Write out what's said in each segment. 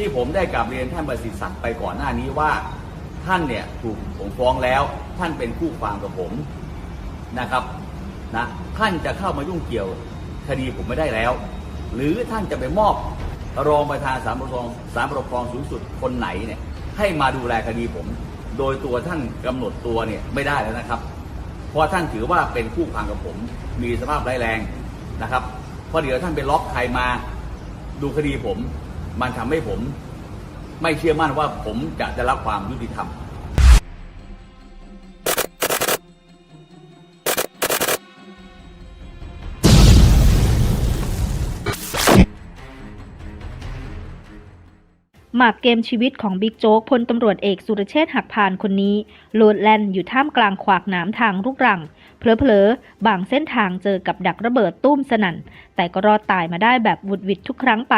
ที่ผมได้กลับเรียนท่านประสิทธิ์ศักดิ์ไปก่อนหน้านี้ว่าท่านเนี่ยถูกผมฟ้องแล้วท่านเป็นคู่ความกับผมนะครับนะท่านจะเข้ามายุ่งเกี่ยวคดีผมไม่ได้แล้ว หรือท่านจะไปมอบรองประธานศาลปกครองศาลปกครองสูงสุดคนไหนเนี่ยให้มาดูแลคดีผม โดยตัวท่านกำหนดตัวเนี่ยไม่ได้แล้วนะครับ เพราะท่านถือว่าเป็นคู่ความกับผม มีสภาพร้ายแรงนะครับเพราะเดี๋ยวท่านไปล็อกใครมาดูคดีผม มันทำให้ผมไม่เชื่อมั่นว่าผมจะได้รับความยุติธรรมหมากเกมชีวิตของบิ๊กโจ๊กพลตำรวจเอกสุรเชษฐ์หักพานคนนี้ โลดแล่นอยู่ท่ามกลางขวากหนามทางลูกรังเผลอๆบางเส้นทางเจอกับดักระเบิดตุ้มสนั่น แต่ก็รอดตายมาได้แบบวุดวิดทุกครั้งไป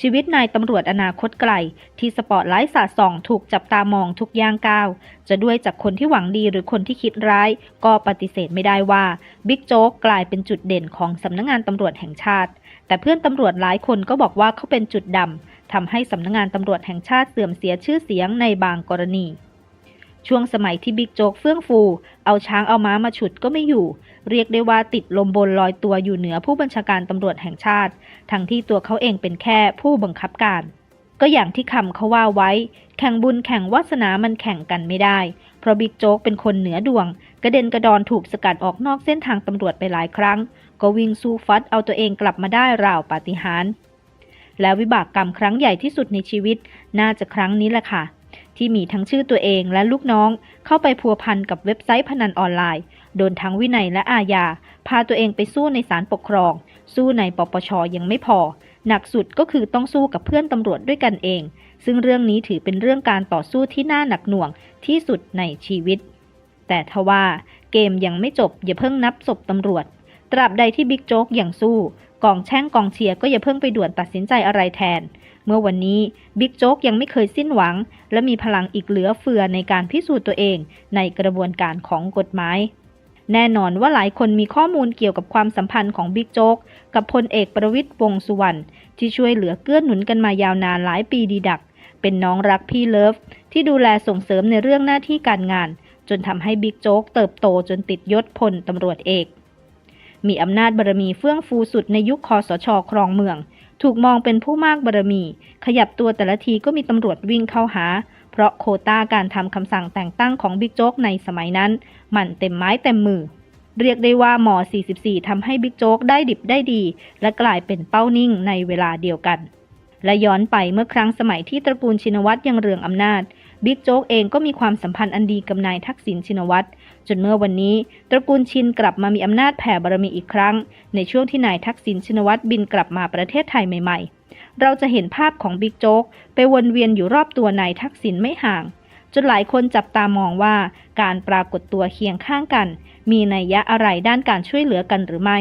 ชีวิตนายตำรวจอนาคตไกล ที่สปอตไลท์สาดส่องถูกจับตามองทุกย่างก้าว จะด้วยจากคนที่หวังดีหรือคนที่คิดร้าย ก็ปฏิเสธไม่ได้ว่าบิ๊กโจ๊กกลายเป็นจุดเด่นของสำนักงานตำรวจแห่งชาติ แต่เพื่อนตำรวจหลายคนก็บอกว่าเขาเป็นจุดดำทำให้สำนักงานตำรวจแห่งชาติเสื่อมเสียชื่อเสียงในบางกรณี ช่วงสมัยที่บิ๊กโจ๊กเฟื่องฟู เอาช้างเอาม้ามาฉุดก็ไม่อยู่ เรียกได้ว่าติดลมบนลอยตัวอยู่เหนือผู้บัญชาการตำรวจแห่งชาติ ทั้งที่ตัวเขาเองเป็นแค่ผู้บังคับการ ก็อย่างที่คำเขาว่าไว้ แข่งบุญแข่งวาสนามันแข่งกันไม่ได้ เพราะบิ๊กโจ๊กเป็นคนเหนือดวง กระเด็นกระดอนถูกสกัดออกนอกเส้นทางตำรวจไปหลายครั้ง ก็วิ่งสู้ฟัดเอาตัวเองกลับมาได้ราวปาฏิหาริย์แล้ววิบากกรรมครั้งใหญ่ที่สุดในชีวิต น่าจะครั้งนี้แหละค่ะ ที่มีทั้งชื่อตัวเองและลูกน้อง เข้าไปพัวพันกับเว็บไซต์พนันออนไลน์ โดนทั้งวินัยและอาญา พาตัวเองไปสู้ในศาลปกครอง สู้ในปปชยังไม่พอ หนักสุดก็คือต้องสู้กับเพื่อนตำรวจด้วยกันเอง ซึ่งเรื่องนี้ถือเป็นเรื่องการต่อสู้ที่น่าหนักหน่วงที่สุดในชีวิต แต่ทว่าเกมยังไม่จบอย่าเพิ่งนับศพตำรวจ ตราบใดที่บิ๊กโจ๊กยังสู้ กองแช่งกองเชียร์ก็อย่าเพิ่งไปด่วนตัดสินใจอะไรแทน เมื่อวันนี้บิ๊กโจ๊กยังไม่เคยสิ้นหวัง และมีพลังอีกเหลือเฟือในการพิสูจน์ตัวเองในกระบวนการของกฎหมายแน่นอนว่าหลายคนมีข้อมูลเกี่ยวกับความสัมพันธ์ของบิ๊กโจ๊กกับพลเอกประวิตยวงสุวรรณที่ช่วยเหลือเกื้อหนุนกันมายาวนานหลายปีดีดัก เป็นน้องรักพี่เลิฟ ที่ดูแลส่งเสริมในเรื่องหน้าที่การงาน จนทำให้บิ๊กโจ๊กเติบโตจนติดยศพลตำรวจเอก มีอำนาจบารมีเฟื่องฟูสุดในยุคคอสชครองเมือง ถูกมองเป็นผู้มากบารมี ขยับตัวแต่ละทีก็มีตำรวจวิ่งเข้าหา เพราะโคต้าการทำคำสั่งแต่งตั้งของบิ๊กโจ๊กในสมัยนั้น มันเต็มไม้เต็มมือ เรียกได้ว่าหมอ 44 ทำให้บิ๊กโจ๊กได้ดิบได้ดี และกลายเป็นเป้านิ่งในเวลาเดียวกัน และย้อนไปเมื่อครั้งสมัยที่ตระกูลชินวัตรยังเรืองอำนาจ บิ๊กโจ๊กเองก็มีความสัมพันธ์อันดีกับนายทักษิณชินวัตรจนเมื่อวันนี้ ตระกูลชินกลับมามีอำนาจแผ่บารมีอีกครั้ง ในช่วงที่นายทักษิณชินวัตรบินกลับมาประเทศไทยใหม่ ๆ เราจะเห็นภาพของบิ๊กโจ๊กไปวนเวียนอยู่รอบตัวนายทักษิณไม่ห่าง จนหลายคนจับตามองว่า การปรากฏตัวเคียงข้างกัน มีนัยยะอะไรด้านการช่วยเหลือกันหรือไม่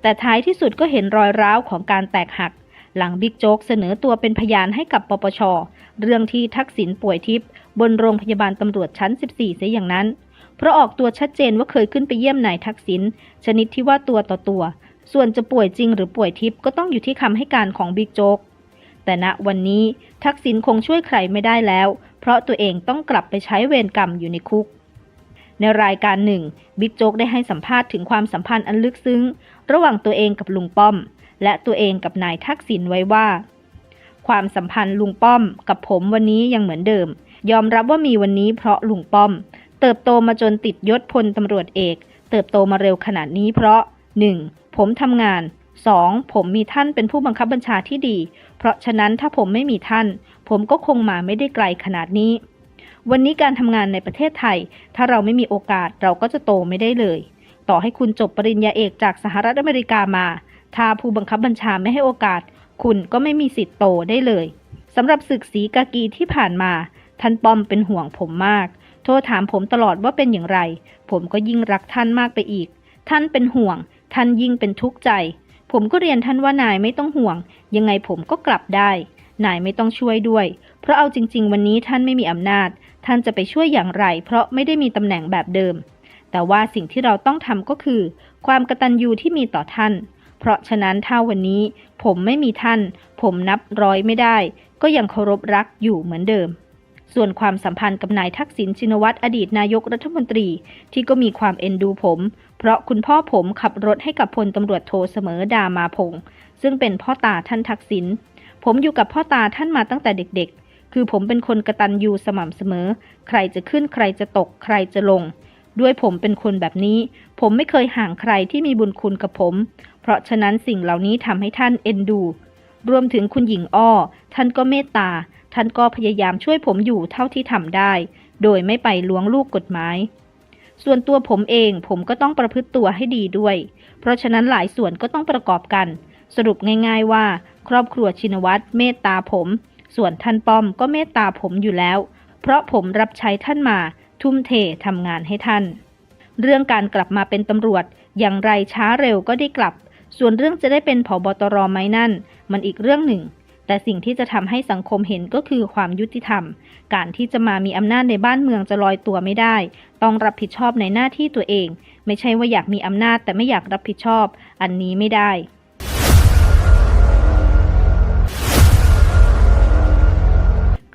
แต่ท้ายที่สุดก็เห็นรอยร้าวของการแตกหัก หลังบิ๊กโจ๊กเสนอตัวเป็นพยานให้กับปปช เรื่องที่ทักษิณป่วยทิพย์บนโรงพยาบาลตำรวจชั้น 14 เสียอย่างนั้น เพราะออกตัวชัดเจนว่าเคยขึ้นไปเยี่ยมนายทักษิณชนิดที่ว่าตัวต่อตัว ส่วนจะป่วยจริงหรือป่วยทิพย์ก็ต้องอยู่ที่คำให้การของบิ๊กโจ๊กแต่ณวันนี้ทักษิณคงช่วยใครไม่ได้แล้ว เพราะตัวเองต้องกลับไปใช้เวรกรรมอยู่ในคุกในรายการหนึ่งบิ๊กโจ๊กได้ให้สัมภาษณ์ถึงความสัมพันธ์อันลึกซึ้ง ระหว่างตัวเองกับลุงป้อม และตัวเองกับนายทักษิณไว้ว่า ความสัมพันธ์ลุงป้อมกับผมวันนี้ยังเหมือนเดิม ยอมรับว่ามีวันนี้เพราะลุงป้อม เติบโตมาจนติดยศพลตำรวจเอก เติบโตมาเร็วขนาดนี้เพราะ 1. ผมทำงาน 2. ผมมีท่านเป็นผู้บังคับบัญชาที่ดี เพราะฉะนั้นถ้าผมไม่มีท่าน ผมก็คงมาไม่ได้ไกลขนาดนี้ วันนี้การทำงานในประเทศไทย ถ้าเราไม่มีโอกาสเราก็จะโตไม่ได้เลย ต่อให้คุณจบปริญญาเอกจากสหรัฐอเมริกามา ถ้าผู้บังคับบัญชาไม่ให้โอกาส คุณก็ไม่มีสิทธิ์โตได้เลยสำหรับศึกสีกากีที่ผ่านมา ท่านปอมเป็นห่วงผมมาก โทรถามผมตลอดว่าเป็นอย่างไร ผมก็ยิ่งรักท่านมากไปอีก ท่านเป็นห่วง ท่านยิ่งเป็นทุกข์ใจ ผมก็เรียนท่านว่านายไม่ต้องห่วง ยังไงผมก็กลับได้ นายไม่ต้องช่วยด้วย เพราะเอาจริง ๆ วันนี้ท่านไม่มีอำนาจ ท่านจะไปช่วยอย่างไร เพราะไม่ได้มีตำแหน่งแบบเดิม แต่ว่าสิ่งที่เราต้องทำก็คือ ความกตัญญูที่มีต่อท่าน เพราะฉะนั้นถ้าวันนี้ผมไม่มีท่าน ผมนับร้อยไม่ได้ ก็ยังเคารพรักอยู่เหมือนเดิม ส่วนความสัมพันธ์กับนายทักษิณชินวัตรอดีตนายกรัฐมนตรีที่ก็มีความเอ็นดูผม เพราะคุณพ่อผมขับรถให้กับพลตำรวจโทเสมอดามาพงศ์ซึ่งเป็นพ่อตาท่านทักษิณผมอยู่กับพ่อตาท่านมาตั้งแต่เด็กๆ คือผมเป็นคนกระตันยูสม่ำเสมอ ใครจะขึ้นใครจะตกใครจะลง ด้วยผมเป็นคนแบบนี้ ผมไม่เคยห่างใครที่มีบุญคุณกับผม เพราะฉะนั้นสิ่งเหล่านี้ทำให้ท่านเอ็นดู รวมถึงคุณหญิงอ้อ ท่านก็เมตตา ท่านก็พยายามช่วยผมอยู่เท่าที่ทำได้ โดยไม่ไปล้วงลูกกฎหมาย ส่วนตัวผมเองผมก็ต้องประพฤติตัวให้ดีด้วย เพราะฉะนั้นหลายส่วนก็ต้องประกอบกัน สรุปง่าย ๆว่า ครอบครัวชินวัตรเมตตาผม ส่วนท่านป้อมก็เมตตาผมอยู่แล้ว เพราะผมรับใช้ท่านมา ทุ่มเททำงานให้ท่าน เรื่องการกลับมาเป็นตำรวจอย่างไรช้าเร็วก็ได้กลับ ส่วนเรื่องจะได้เป็นผบตรไหมนั่น มันอีกเรื่องหนึ่ง แต่สิ่งที่จะทำให้สังคมเห็นก็คือความยุติธรรม การที่จะมามีอำนาจในบ้านเมืองจะลอยตัวไม่ได้ ต้องรับผิดชอบในหน้าที่ตัวเอง ไม่ใช่ว่าอยากมีอำนาจแต่ไม่อยากรับผิดชอบ อันนี้ไม่ได้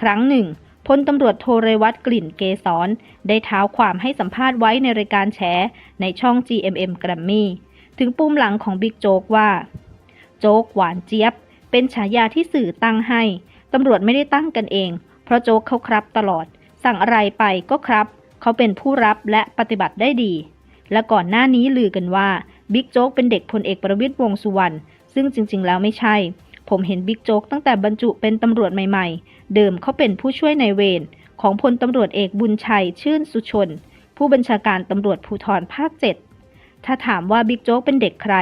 ครั้งหนึ่ง พลตำรวจโทเรวัตกลิ่นเกษรได้เท้าความให้สัมภาษณ์ไว้ในรายการแฉในช่อง GMM แกรมมี่ถึงปุ่มหลังของบิ๊กโจ๊กว่า โจ๊กหวานเจี๊ยบ เป็นฉายาที่สื่อตั้งให้ ตำรวจไม่ได้ตั้งกันเอง เพราะโจ๊กเขาครับตลอด สั่งอะไรไปก็ครับ เขาเป็นผู้รับและปฏิบัติได้ดี และก่อนหน้านี้ลือกันว่าบิ๊กโจ๊กเป็นเด็กพลเอกประวิตยวงสุวรรณซึ่งจริง ๆ แล้วไม่ใช่ ผมเห็นบิ๊กโจ๊กตั้งแต่บรรจุเป็นตำรวจใหม่ๆ เดิมเขาเป็นผู้ช่วยในายเวรของพลตำรวจเอกบุญชัยชื่นสุชน ผู้บัญชาการตำรวจภูธรภาคเจ็ดถ้าถามว่าบิ๊กโจ๊กเป็นเด็กใคร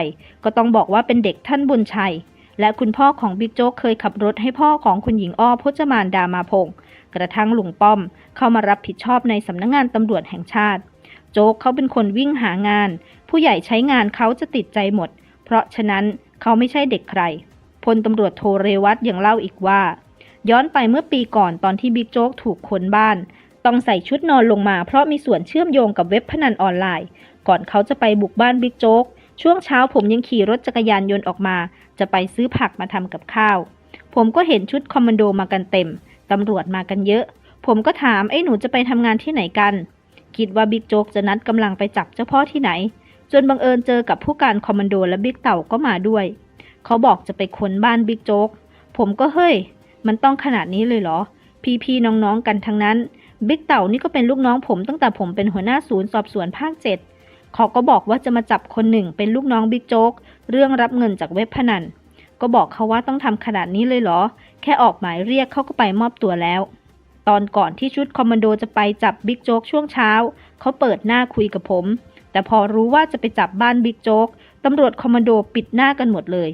ก็ต้องบอกว่าเป็นเด็กท่านบุญชัย และคุณพ่อของบิ๊กโจ๊กเคยขับรถให้พ่อของคุณหญิงอ้อพจมานดามาพงศ์กระทั่งลุงป้อม เข้ามารับผิดชอบในสำนักงงานตำรวจแห่งชาติ โจ๊กเขาเป็นคนวิ่งหางาน ผู้ใหญ่ใช้งานเขาจะติดใจหมด เพราะฉะนั้นเขาไม่ใช่เด็กใคร พลตำรวจโทเรวัตยังเล่าอีกว่า ย้อนไปเมื่อปีก่อนตอนที่บิ๊กโจ๊กถูกค้นบ้าน ต้องใส่ชุดนอนลงมาเพราะมีส่วนเชื่อมโยงกับเว็บพนันออนไลน์ ก่อนเขาจะไปบุกบ้านบิ๊กโจ๊กช่วงเช้าผมยังขี่รถจักรยานยนต์ออกมา จะไปซื้อผักมาทำกับข้าว ผมก็เห็นชุดคอมมานโดมากันเต็มตำรวจมากันเยอะ ผมก็ถามไอ้หนูจะไปทำงานที่ไหนกัน คิดว่าบิ๊กโจ๊กจะนัดกำลังไปจับเจ้าพ่อที่ไหน จนบังเอิญเจอกับผู้การคอมมานโดและบิ๊กเต่าก็มาด้วย เขาบอกจะไปค้นบ้านบิ๊กโจ๊ก ผมก็เฮ้ย มันต้องขนาดนี้เลยเหรอ พี่ๆน้องๆกันทั้งนั้น บิ๊กเต่านี่ก็เป็นลูกน้องผมตั้งแต่ผมเป็นหัวหน้าศูนย์สอบสวนภาคเจ็ดเขาก็บอกว่าจะมาจับคนหนึ่งเป็นลูกน้องบิ๊กโจ๊ก เรื่องรับเงินจากเว็บพนัน ก็บอกเขาว่าต้องทำขนาดนี้เลยเหรอ แค่ออกหมายเรียกเขาก็ไปมอบตัวแล้ว ตอนก่อนที่ชุดคอมมานโดจะไปจับบิ๊กโจ๊กช่วงเช้า เขาเปิดหน้าคุยกับผม แต่พอรู้ว่าจะไปจับบ้านบิ๊กโจ๊กตำรวจคอมมานโดปิดหน้ากันหมดเลย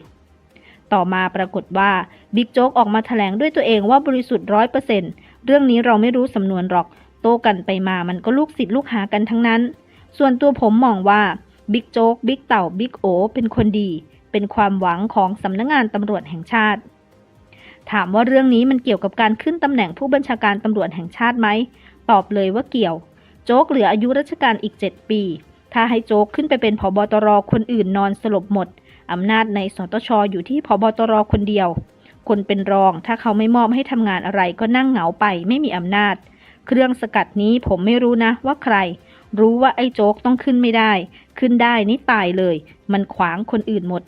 ต่อมาปรากฏว่าบิ๊กโจ๊กออกมาแถลงด้วยตัวเองว่าบริสุทธิ์ร้อยเปอร์เซ็นต์เรื่องนี้เราไม่รู้สำนวนหรอก โต้กันไปมามันก็ลูกศิษย์ลูกหากันทั้งนั้น ส่วนตัวผมมองว่าบิ๊กโจ๊กบิ๊กเต่าบิ๊กโอเป็นคนดี เป็นความหวังของสำนักงงานตำรวจแห่งชาติ ถามว่าเรื่องนี้มันเกี่ยวกับการขึ้นตำแหน่งผู้บัญชาการตำรวจแห่งชาติไหมตอบเลยว่าเกี่ยว โจ๊กเหลืออายุราชการอีก 7 ปี ถ้าให้โจ๊กขึ้นไปเป็นผบตรคนอื่นนอนสลบหมด อำนาจในสตชอยู่ที่ผบตรคนเดียว คนเป็นรองถ้าเขาไม่มอบให้ทำงานอะไรก็นั่งเหงาไปไม่มีอำนาจ เครื่องสกัดนี้ผมไม่รู้นะว่าใคร รู้ว่าไอ้โจ๊กต้องขึ้นไม่ได้ ขึ้นได้นี่ตายเลย มันขวางคนอื่นหมด